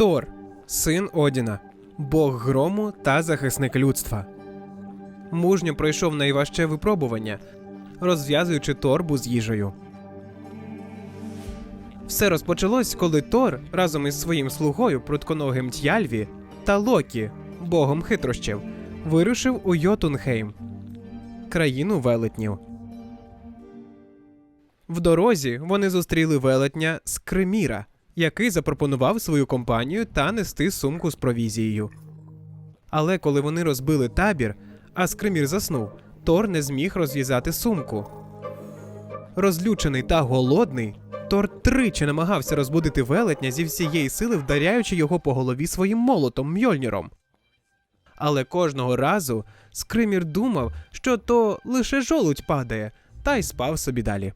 Тор, син Одіна, Бог грому та захисник людства. Мужньо пройшов найважче випробування, розв'язуючи торбу з їжею. Все розпочалось, коли Тор разом із своїм слугою прутконогим Т'яльві та Локі, богом хитрощів, вирушив у Йотунхейм, країну велетнів. В дорозі вони зустріли велетня Скриміра, який запропонував свою компанію та нести сумку з провізією. Але коли вони розбили табір, а Скримір заснув, Тор не зміг розв'язати сумку. Розлючений та голодний, Тор тричі намагався розбудити велетня зі всієї сили, вдаряючи його по голові своїм молотом Мьольніром. Але кожного разу Скримір думав, що то лише жолудь падає, та й спав собі далі.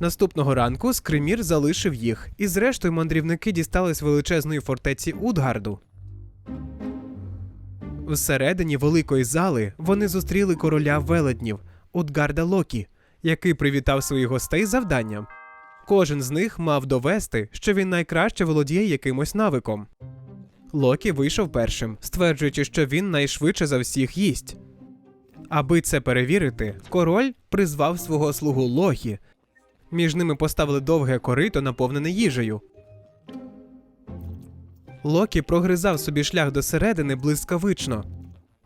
Наступного ранку Скримір залишив їх, і зрештою мандрівники дістались величезної фортеці Утгарду. Всередині великої зали вони зустріли короля велетнів Утгарда Локі, який привітав своїх гостей завданням. Кожен з них мав довести, що він найкраще володіє якимось навиком. Локі вийшов першим, стверджуючи, що він найшвидше за всіх їсть. Аби це перевірити, король призвав свого слугу Логі. Між ними поставили довге корито, наповнене їжею. Локі прогризав собі шлях до середини блискавично.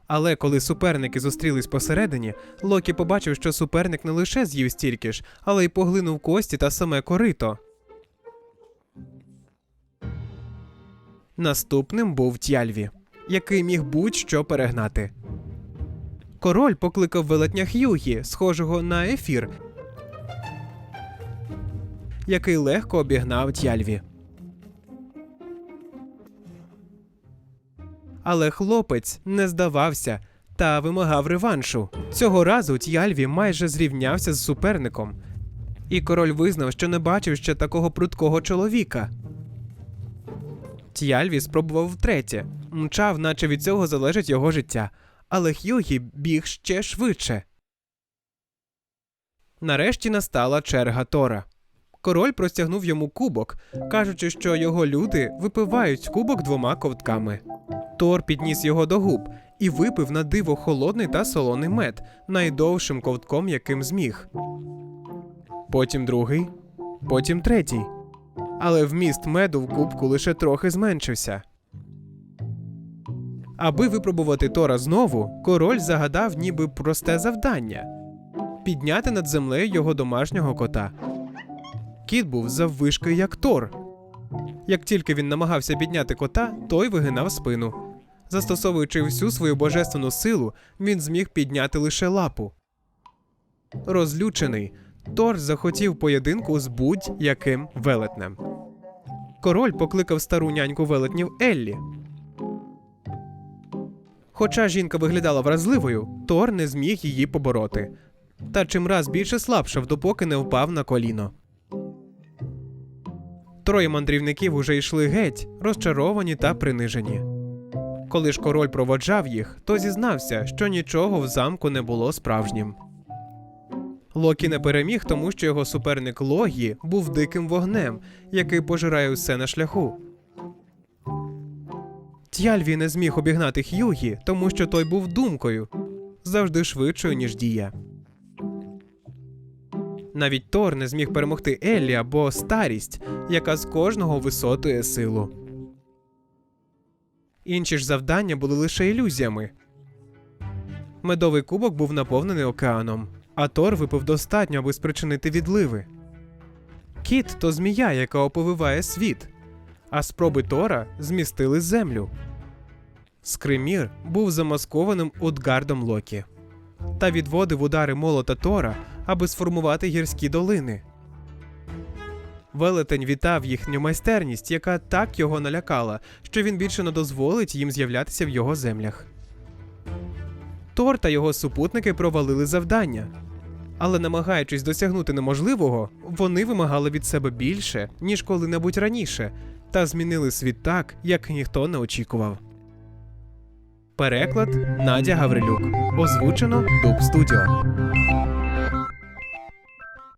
Але коли суперники зустрілись посередині, Локі побачив, що суперник не лише з'їв стільки ж, але й поглинув кості та саме корито. Наступним був Тяльві, який міг будь-що перегнати. Король покликав велетня Х'югі, схожого на ефір, який легко обігнав Тяльві. Але хлопець не здавався та вимагав реваншу. Цього разу Т'яльві майже зрівнявся з суперником, і король визнав, що не бачив ще такого прудкого чоловіка. Т'яльві спробував втретє, мчав, наче від цього залежить його життя, але Х'югі біг ще швидше. Нарешті настала черга Тора. Король простягнув йому кубок, кажучи, що його люди випивають кубок двома ковтками. Тор підніс його до губ і випив на диво холодний та солоний мед, найдовшим ковтком, яким зміг. Потім другий, потім третій. Але вміст меду в кубку лише трохи зменшився. Аби випробувати Тора знову, король загадав ніби просте завдання підняти над землею його домашнього кота. Кіт був заввишки, як Тор. Як тільки він намагався підняти кота, той вигинав спину. Застосовуючи всю свою божественну силу, він зміг підняти лише лапу. Розлючений, Тор захотів поєдинку з будь-яким велетнем. Король покликав стару няньку велетнів Еллі. Хоча жінка виглядала вразливою, Тор не зміг її побороти. Та чимраз більше слабшав, допоки не впав на коліно. Троє мандрівників уже йшли геть, розчаровані та принижені. Коли ж король проводжав їх, то зізнався, що нічого в замку не було справжнім. Локі не переміг, тому що його суперник Логі був диким вогнем, який пожирає усе на шляху. Т'яльві не зміг обігнати Х'югі, тому що той був думкою завжди швидшою, ніж дія. Навіть Тор не зміг перемогти Еллі або старість, яка з кожного висотує силу. Інші ж завдання були лише ілюзіями. Медовий кубок був наповнений океаном, а Тор випив достатньо, аби спричинити відливи. Кіт то змія, яка оповиває світ, а спроби Тора змістили землю. Скримір був замаскованим Утгардом Локі та відводив удари молота Тора, аби сформувати гірські долини. Велетень вітав їхню майстерність, яка так його налякала, що він більше не дозволить їм з'являтися в його землях. Тор та його супутники провалили завдання. Але, намагаючись досягнути неможливого, вони вимагали від себе більше, ніж коли-небудь раніше, та змінили світ так, як ніхто не очікував. Переклад Надя Гаврилюк. Озвучено Дуб Студіо.